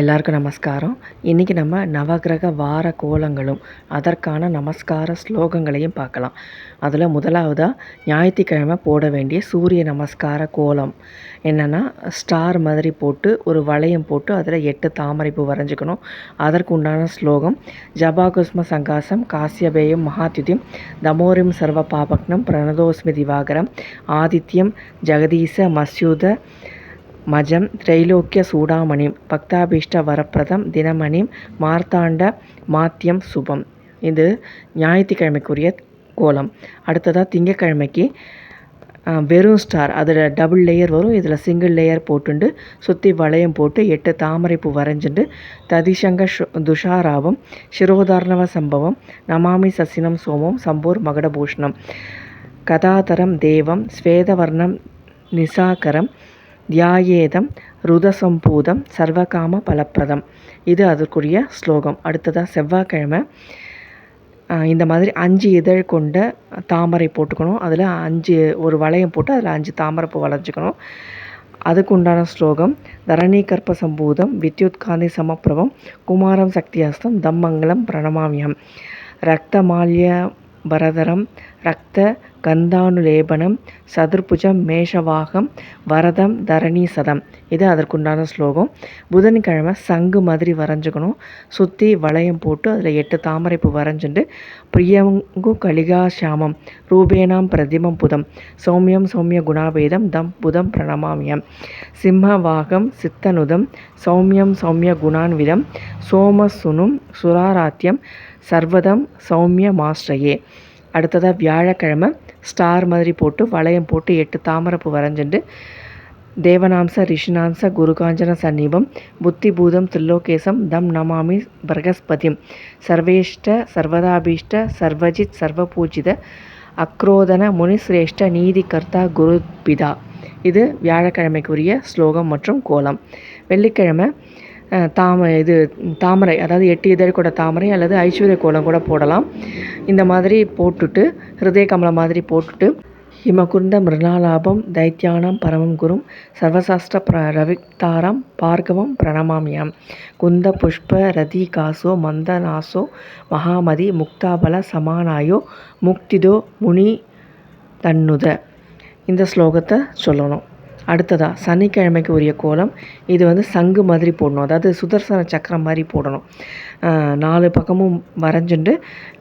எல்லாருக்கும் நமஸ்காரம். இன்றைக்கி நம்ம நவகிரக வார கோலங்களும் அதற்கான நமஸ்கார ஸ்லோகங்களையும் பார்க்கலாம். அதில் முதலாவதாக ஞாயிற்றுக்கிழமை போட வேண்டிய சூரிய நமஸ்கார கோலம். என்னென்னா ஸ்டார் மாதிரி போட்டு ஒரு வளையம் போட்டு அதில் எட்டு தாமரைப்பு வரைஞ்சிக்கணும். அதற்கு உண்டான ஸ்லோகம் ஜபாகுஸ்ம சங்காசம் காசியபேயம் மகாத்யுதியம் தமோரிம் சர்வ பாபக்னம் பிரணதோஸ்மி திவாகரம் ஆதித்யம் ஜெகதீச மஸ்யூத மஜம் திரைலோக்கிய சூடாமணிம் பக்தாபீஷ்ட வரப்பிரதம் தினமணிம் மார்த்தாண்ட மாத்தியம் சுபம். இது ஞாயிற்றுக்கிழமைக்குரிய கோலம். அடுத்ததாக திங்கக்கிழமைக்கு வெறும் ஸ்டார். அதில் டபுள் லேயர் வரும். இதில் சிங்கிள் லேயர் போட்டுண்டு சுற்றி வளையம் போட்டு எட்டு தாமரைப்பூ வரைஞ்சிட்டு ததிசங்க துஷாராவம் சிரோதார்ணவ சம்பவம் நமாமி சசினம் சோமம் சம்பூர் மகடபூஷணம். கதாதரம் தேவம் ஸ்வேதவர்ணம் நிசாகரம் தியாயேதம் ருதசம்பூதம் சர்வகாம பலப்பிரதம் இது அதற்குரிய ஸ்லோகம். அடுத்ததாக செவ்வாய்க்கிழமை. இந்த மாதிரி அஞ்சு இதழ் கொண்ட தாமரை போட்டுக்கணும். அதில் அஞ்சு ஒரு வளையம் போட்டு அதில் அஞ்சு தாமரைப்பூ வளைஞ்சிக்கணும். அதுக்கு உண்டான ஸ்லோகம் தரணி கற்ப சம்பூதம் வித்யுத் காந்தி சமப்பிரபம் குமாரம் சக்தியாஸ்தம் தம்மங்கலம் பிரணமாமியம். ரக்தமால்ய பரதரம் ரக்த கந்தானுலேபனம் சதுர்புஜம் மேஷவாகம் வரதம் தரணி சதம். இது அதற்குண்டான ஸ்லோகம். புதன்கிழமை சங்கு மாதிரி வரைஞ்சிக்கணும். சுற்றி வளையம் போட்டு அதில் எட்டு தாமரைப்பு வரைஞ்சிட்டு பிரியங்கு கலிகாஷாமம் ரூபேணாம் பிரதிமம் புதம் சௌமியம் சௌமிய குணாபேதம் தம் புதம் பிரணமாமியம். சிம்மவாகம் சித்தனுதம் சௌமியம் சௌமிய குணான்விதம் சோமசுனும் சுராராத்தியம் சர்வதம் சௌமிய மாஸ்டயே அடுத்ததாக வியாழக்கிழமை ஸ்டார் மாதிரி போட்டு வளையம் போட்டு எட்டு தாமரப்பு வரைஞ்சிட்டு தேவனாம்ச ரிஷினாம்ச குருகாஞ்சன சந்நிபம் புத்திபூதம் தில்லோகேசம் தம் நமாமி பிரகஸ்பதிம். சர்வேஷ்ட சர்வதாபீஷ்ட சர்வஜித் சர்வபூஜித அக்ரோதன முனிசிரேஷ்ட நீதி கர்த்தா குருபிதா. இது வியாழக்கிழமைக்குரிய ஸ்லோகம் மற்றும் கோலம். வெள்ளிக்கிழமை தாமரை இது தாமரை அதாவது எட்டு இதழ் கூட தாமரை அல்லது ஐஸ்வர்ய கோலம் கூட போடலாம். இந்த மாதிரி போட்டுட்டு ஹிருதய கமலம் மாதிரி போட்டுட்டு ஹிமகுந்த மிருணாலாபம் தைத்தியானம் பரமம் குரும் சர்வசாஸ்திர பிர ரவித்தாரம் பார்கவம் பிரணமாமியம். குந்த புஷ்ப ரதி காசோ மந்தநாசோ மகாமதி முக்தாபல சமானாயோ முக்திதோ முனி தன்னுத. இந்த ஸ்லோகத்தை சொல்லணும். அடுத்ததாக சனிக்கிழமைக்கு உரிய கோலம். இது வந்து சங்கு மாதிரி போடணும். அதாவது சுதர்சன சக்கரம் மாதிரி போடணும். நாலு பக்கமும் வரைஞ்சுண்டு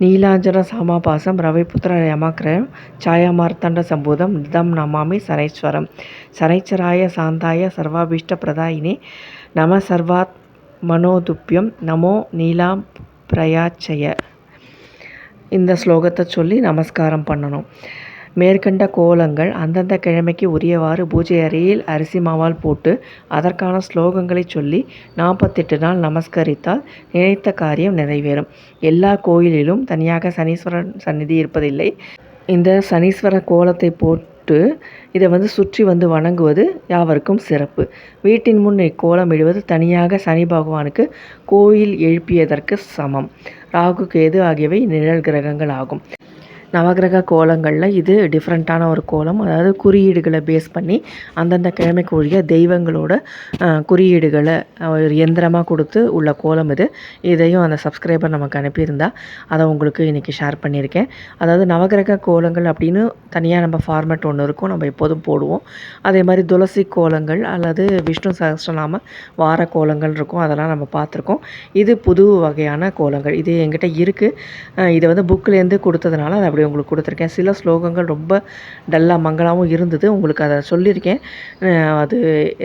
நீலாஞ்சன சமாபாசம் ரவிபுத்திர யமாக்கிரயம் சாயாமார்த்தண்ட சம்பூதம் நிதம் நமாமி சரைஸ்வரம் சரைச்சராய சாந்தாய சர்வாபீஷ்ட பிரதாயினே நம சர்வாத் மனோதுப்பியம் நமோ நீலாம் பிரயாச்சய. இந்த ஸ்லோகத்தை சொல்லி நமஸ்காரம் பண்ணணும். மேற்கண்ட கோலங்கள் அந்தந்த கிழமைக்கு உரியவாறு பூஜை அறையில் அரிசி மாவால் போட்டு அதற்கான ஸ்லோகங்களை சொல்லி நாற்பத்தெட்டு நாள் நமஸ்கரித்தால் நினைத்த காரியம் நிறைவேறும். எல்லா கோயிலிலும் தனியாக சனீஸ்வரன் சந்நிதி இருப்பதில்லை. இந்த சனீஸ்வர கோலத்தை போட்டு இதை வந்து சுற்றி வந்து வணங்குவது யாவருக்கும் சிறப்பு. வீட்டின் முன் இக்கோலம் இடுவது தனியாக சனி பகவானுக்கு கோயில் எழுப்பியதற்கு சமம். ராகு கேது ஆகியவை நிழல் கிரகங்கள் ஆகும் நவகிரக கோலங்களில் இது டிஃப்ரெண்ட்டான ஒரு கோலம். அதாவது குறியீடுகளை பேஸ் பண்ணி அந்தந்த கிழமைக்கு உரிய தெய்வங்களோட குறியீடுகளை ஒரு எந்திரமாக கொடுத்து உள்ள கோலம் இது. இதையும் அந்த சப்ஸ்கிரைபர் நமக்கு அனுப்பியிருந்தா அதை உங்களுக்கு இன்றைக்கி ஷேர் பண்ணியிருக்கேன். அதாவது நவகிரக கோலங்கள் அப்படின்னு தனியாக நம்ம ஃபார்மேட் ஒன்று இருக்கும். நம்ம எப்போதும் போடுவோம். அதே மாதிரி துளசி கோலங்கள் அல்லது விஷ்ணு சகஸ்ரநாம வார கோலங்கள் இருக்கும். அதெல்லாம் நம்ம பார்த்துருக்கோம். இது புது வகையான கோலங்கள். இது எங்கிட்ட இருக்குது இதை வந்து புக்கிலேருந்து கொடுத்ததுனால அதை அப்படி அப்படி உங்களுக்கு கொடுத்துருக்கேன். சில ஸ்லோகங்கள் ரொம்ப டல்லாக மங்களாகவும் இருந்தது. உங்களுக்கு அதை சொல்லியிருக்கேன். அது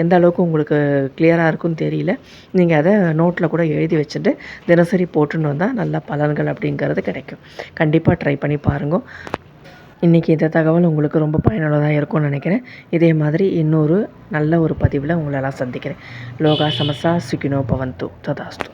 எந்த அளவுக்கு உங்களுக்கு கிளியராக இருக்குன்னு தெரியல. நீங்கள் அதை நோட்டில் கூட எழுதி வச்சுட்டு தினசரி போட்டுன்னு வந்தால் நல்ல பலன்கள் அப்படிங்கிறது கிடைக்கும். கண்டிப்பாக ட்ரை பண்ணி பாருங்கள் இன்றைக்கி இந்த தகவல் உங்களுக்கு ரொம்ப பயனுள்ளதாக இருக்கும்னு நினைக்கிறேன். இதே மாதிரி இன்னொரு நல்ல ஒரு பதிவில் உங்களெல்லாம் சந்திக்கிறேன். லோகா சமசா சுகினோ பவந்து ததாஸ்து.